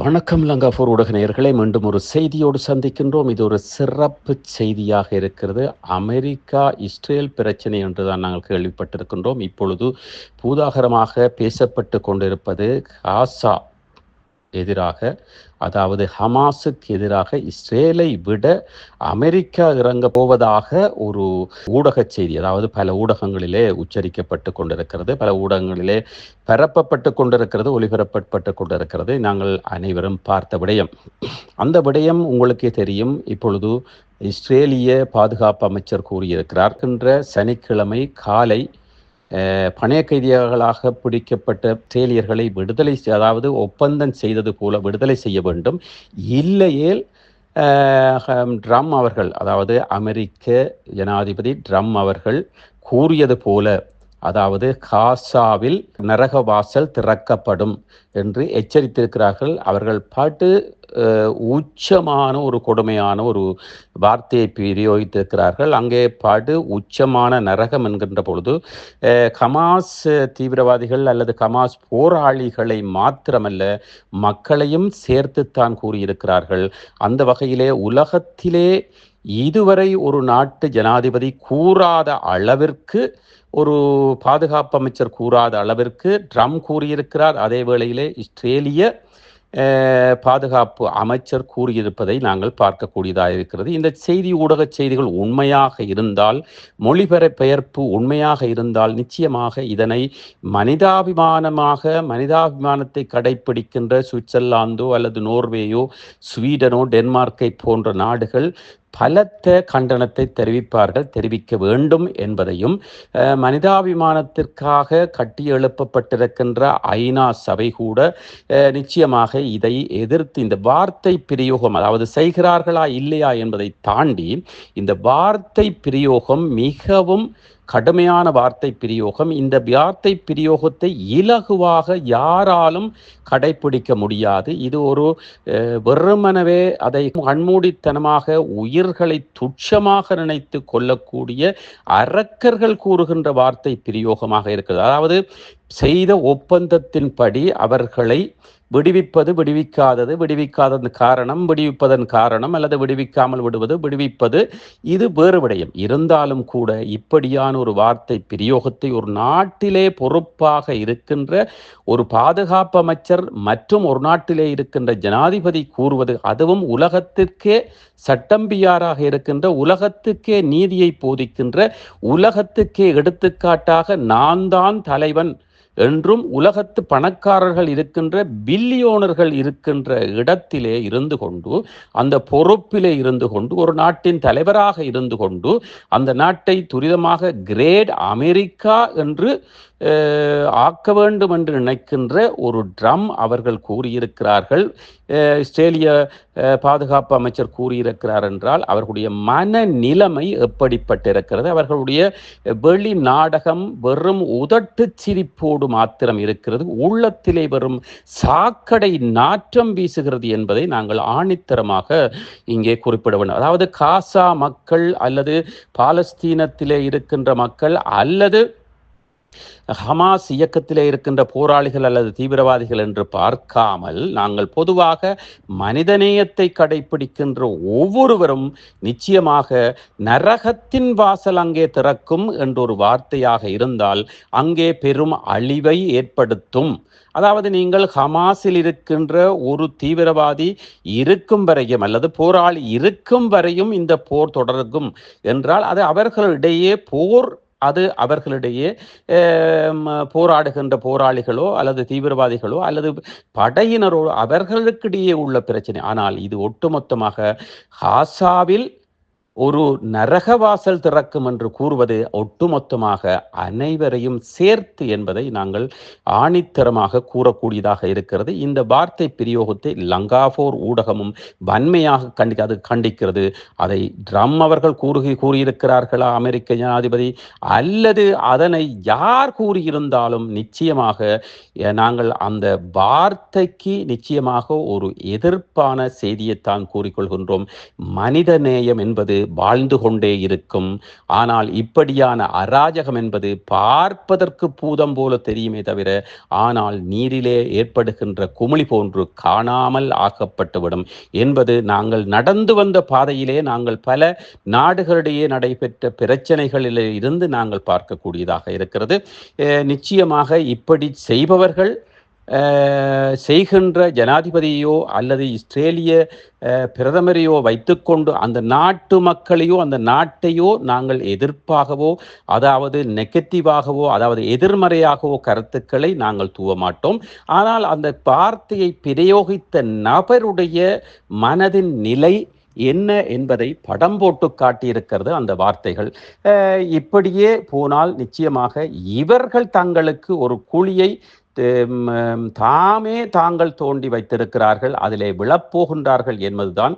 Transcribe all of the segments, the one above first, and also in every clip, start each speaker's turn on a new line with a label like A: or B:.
A: வணக்கம் லங்காபூர் ஊடக நேயர்களை. மீண்டும் ஒரு செய்தியோடு சந்திக்கின்றோம். இது ஒரு சிறப்பு செய்தியாக இருக்கிறது. அமெரிக்கா இஸ்ரேல் பிரச்சனை என்றுதான் நாங்கள் கேள்விப்பட்டிருக்கின்றோம். இப்பொழுது பூதாகரமாக பேசப்பட்டு கொண்டிருப்பது காசா. எதிராக அதாவது ஹமாஸுக்கு எதிராக இஸ்ரேலை விட அமெரிக்கா இறங்க போவதாக ஒரு ஊடக செய்தி அதாவது பல ஊடகங்களிலே உச்சரிக்கப்பட்டு கொண்டிருக்கிறது பல ஊடகங்களிலே பரப்பப்பட்டு கொண்டிருக்கிறது ஒளிபரப்பப்பட்டு கொண்டிருக்கிறது. நாங்கள் அனைவரும் பார்த்த விடயம். அந்த விடயம் உங்களுக்கே தெரியும். இப்பொழுது இஸ்ரேலிய பாதுகாப்பு அமைச்சர் கூறியிருக்கிறார். என்ற சனிக்கிழமை காலை பணைய கைதிகளாக பிடிக்கப்பட்ட செயலியர்களை விடுதலை அதாவது ஒப்பந்தம் செய்தது போல விடுதலை செய்ய வேண்டும். இல்லையேல் ட்ரம் அவர்கள் அதாவது அமெரிக்க ஜனாதிபதி ட்ரம் அவர்கள் கூறியது போல அதாவது காசாவில் நரகவாசல் திறக்கப்படும் என்று எச்சரித்திருக்கிறார்கள். அவர்கள் பாட்டு உச்சமான ஒரு கொடுமையான ஒரு வார்த்தையை பிரயோகித்திருக்கிறார்கள். அங்கே பாடு உச்சமான நரகம் என்கின்ற பொழுது கமாஸ் தீவிரவாதிகள் அல்லது கமாஸ் போராளிகளை மாத்திரமல்ல மக்களையும் சேர்த்துத்தான் கூறியிருக்கிறார்கள். அந்த வகையிலே உலகத்திலே இதுவரை ஒரு நாட்டு ஜனாதிபதி கூறாத அளவிற்கு ஒரு பாதுகாப்பு அமைச்சர் கூறாத அளவிற்கு ட்ரம் கூறியிருக்கிறார். அதே வேளையிலே இஸ்ரேலிய பாதுகாப்பு அமைச்சர் கூறியிருப்பதை நாங்கள் பார்க்கக்கூடியதாக இருக்கிறது. இந்த செய்தி ஊடக செய்திகள் உண்மையாக இருந்தால் மொழிபெயர்ப்பு உண்மையாக இருந்தால் நிச்சயமாக இதனை மனிதாபிமானமாக மனிதாபிமானத்தை கடைபிடிக்கின்ற சுவிட்சர்லாந்தோ அல்லது நோர்வேயோ ஸ்வீடனோ டென்மார்க்கை போன்ற நாடுகள் பலத்த கண்டனத்தை தெரிவிப்பார்கள் தெரிவிக்க வேண்டும் என்பதையும் மனிதாபிமானத்திற்காக கட்டி எழுப்பப்பட்டிருக்கின்ற ஐநா சபை கூட நிச்சயமாக இதை எதிர்த்து இந்த வார்த்தை பிரயோகம் அதாவது செய்கிறார்களா இல்லையா என்பதை தாண்டி இந்த வார்த்தை பிரயோகம் மிகவும் கடுமையான வார்த்தை பிரயோகம். இந்த வார்த்தை பிரயோகத்தை இலகுவாக யாராலும் கடைபிடிக்க முடியாது. இது ஒரு வெறுமனவே அதை கண்மூடித்தனமாக உயிர்களை துட்சமாக நினைத்து கொள்ளக்கூடிய அரக்கர்கள் கூறுகின்ற வார்த்தை பிரயோகமாக இருக்கிறது. அதாவது செய்த ஒப்பந்தத்தின்படி அவர்களை விடுவிப்பது விடுவிக்காதது விடுவிக்காததன் காரணம் விடுவிப்பதன் காரணம் அல்லது விடுவிக்காமல் விடுவது விடுவிப்பது இது வேறு விடயம். இருந்தாலும் கூட இப்படியான ஒரு வார்த்தை பிரயோகத்தை ஒரு நாட்டிலே பொறுப்பாக இருக்கின்ற ஒரு பாதுகாப்பு அமைச்சர் மற்றும் ஒரு நாட்டிலே இருக்கின்ற ஜனாதிபதி கூறுவது அதுவும் உலகத்திற்கே சட்டம்பியாராக இருக்கின்ற உலகத்துக்கே நீதியை போதிக்கின்ற உலகத்துக்கே எடுத்துக்காட்டாக நான் தான் தலைவன் என்றும் உலகத்து பணக்காரர்கள் இருக்கின்ற பில்லியோனர்கள் இருக்கின்ற இடத்திலே இருந்து கொண்டு அந்த பொறுப்பிலே இருந்து கொண்டு ஒரு நாட்டின் தலைவராக இருந்து கொண்டு அந்த நாட்டை துரிதமாக கிரேட் அமெரிக்கா என்று ஆக்க வேண்டும் என்று நினைக்கின்ற ஒரு ட்ரம் அவர்கள் கூறியிருக்கிறார்கள். இஸ்ரேலிய பாதுகாப்பு அமைச்சர் கூறியிருக்கிறார் என்றால் அவர்களுடைய மன நிலைமை எப்படிப்பட்டிருக்கிறது? அவர்களுடைய வெளி நாடகம் வெறும் உதட்டு சிரிப்போடு மாத்திரம் இருக்கிறது உள்ளத்திலே வெறும் சாக்கடை நாற்றம் வீசுகிறது என்பதை நாங்கள் ஆணித்தரமாக இங்கே குறிப்பிட வேண்டும். அதாவது காசா மக்கள் அல்லது பாலஸ்தீனத்திலே இருக்கின்ற மக்கள் அல்லது ஹமாஸ் இயக்கத்திலே இருக்கின்ற போராளிகள் அல்லது தீவிரவாதிகள் என்று பார்க்காமல் நாங்கள் பொதுவாக மனிதநேயத்தை கடைபிடிக்கின்ற ஒவ்வொருவரும் நிச்சயமாக நரகத்தின் வாசல் அங்கே திறக்கும் என்றொரு வார்த்தையாக இருந்தால் அங்கே பெரும் அழிவை ஏற்படுத்தும். அதாவது நீங்கள் ஹமாஸில் இருக்கின்ற ஒரு தீவிரவாதி இருக்கும் வரையும் அல்லது போராளி இருக்கும் வரையும் இந்த போர் தொடர்கும் என்றால் அது அவர்களிடையே போர் அது அவர்களிடையே போராடுகின்ற போராளிகளோ அல்லது தீவிரவாதிகளோ அல்லது படையினரோ அவர்களுக்கிடையே உள்ள பிரச்சனை. ஆனால் இது ஒட்டுமொத்தமாக ஹாசாவில் ஒரு நரகவாசல் திறக்கும் என்று கூறுவது ஒட்டுமொத்தமாக அனைவரையும் சேர்த்து என்பதை நாங்கள் ஆணித்தரமாக கூறக்கூடியதாக இருக்கிறது. இந்த வார்த்தை பிரயோகத்தை லங்காபோர் ஊடகமும் வன்மையாக கண்டி அது கண்டிக்கிறது. அதை ட்ரம் அவர்கள் கூறுகி கூறியிருக்கிறார்களா அமெரிக்க ஜனாதிபதி? அல்லது அதனை யார் கூறியிருந்தாலும் நிச்சயமாக நாங்கள் அந்த வார்த்தைக்கு நிச்சயமாக ஒரு எதிர்ப்பான செய்தியைத்தான் கூறிக்கொள்கின்றோம். மனித நேயம் என்பது வாழ்ந்து கொண்டே இருக்கும். ஆனால் இப்படியான அராஜகம் என்பது பார்ப்பதற்கு பூதம் போல தெரியுமே தவிர ஆனால் நீரிலே ஏற்படுகின்ற குமிழி போன்று காணாமல் ஆக்கப்பட்டுவிடும். என்பது நாங்கள் நடந்து வந்த பாதையிலே நாங்கள் பல நாடுகளிடையே நடைபெற்ற பிரச்சனைகளில் இருந்து நாங்கள் பார்க்கக்கூடியதாக இருக்கிறது. நிச்சயமாக இப்படி செய்பவர்கள் செய்கின்ற ஜனாதிபதியோ அல்லது இஸ்ரேலிய பிரதமரையோ வைத்துக்கொண்டு அந்த நாட்டு மக்களையோ அந்த நாட்டையோ நாங்கள் எதிர்ப்பாகவோ அதாவது நெகட்டிவாகவோ அதாவது எதிர்மறையாகவோ கருத்துக்களை நாங்கள் தூவ மாட்டோம் ஆனால் அந்த வார்த்தையை பிரயோகித்த நபருடைய மனதின் நிலை என்ன என்பதை படம் போட்டு காட்டியிருக்கிறது அந்த வார்த்தைகள். இப்படியே போனால் நிச்சயமாக இவர்கள் தங்களுக்கு ஒரு குழியை தாமே தாங்கள் தோண்டி வைத்திருக்கிறார்கள் அதிலே விழப்போகின்றார்கள் என்பதுதான்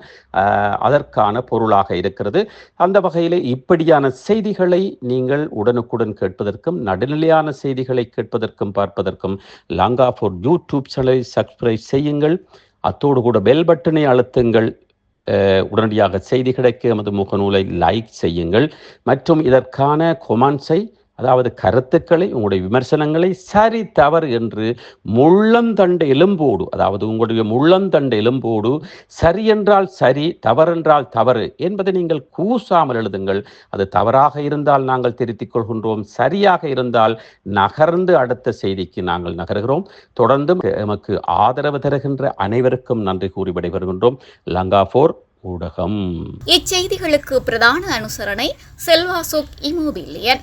A: அதற்கான பொருளாக இருக்கிறது. அந்த வகையில் இப்படியான செய்திகளை நீங்கள் உடனுக்குடன் கேட்பதற்கும் நடுநிலையான செய்திகளை கேட்பதற்கும் பார்ப்பதற்கும் லாங்கா ஃபோர் யூடியூப் சேனலை சப்ஸ்கிரைப் செய்யுங்கள். அத்தோடு கூட பெல் பட்டனை அழுத்துங்கள். உடனடியாக செய்தி கிடைக்க எமது முகநூலை லைக் செய்யுங்கள். மற்றும் இதற்கான கொமான்ஸை அதாவது கருத்துக்களை உங்களுடைய விமர்சனங்களை சரி தவறு என்று முள்ளந்தண்ட எலும்போடு அதாவது உங்களுடைய முள்ளந்தண்ட எலும்போடு சரி என்றால் சரி தவறென்றால் தவறு என்பதை நீங்கள் கூசாமல் எழுதுங்கள். அது தவறாக இருந்தால் நாங்கள் திருத்திக் கொள்கின்றோம். சரியாக இருந்தால் நகர்ந்து அடுத்த செய்திக்கு நாங்கள் நகர்கிறோம். தொடர்ந்தும் எமக்கு ஆதரவு தருகின்ற அனைவருக்கும் நன்றி கூறி விடைபெறுகின்றோம். லங்கா போர் ஊடகம்.
B: இச்செய்திகளுக்கு பிரதான அனுசரணை செல்வாசோக் இமோபிலியன்.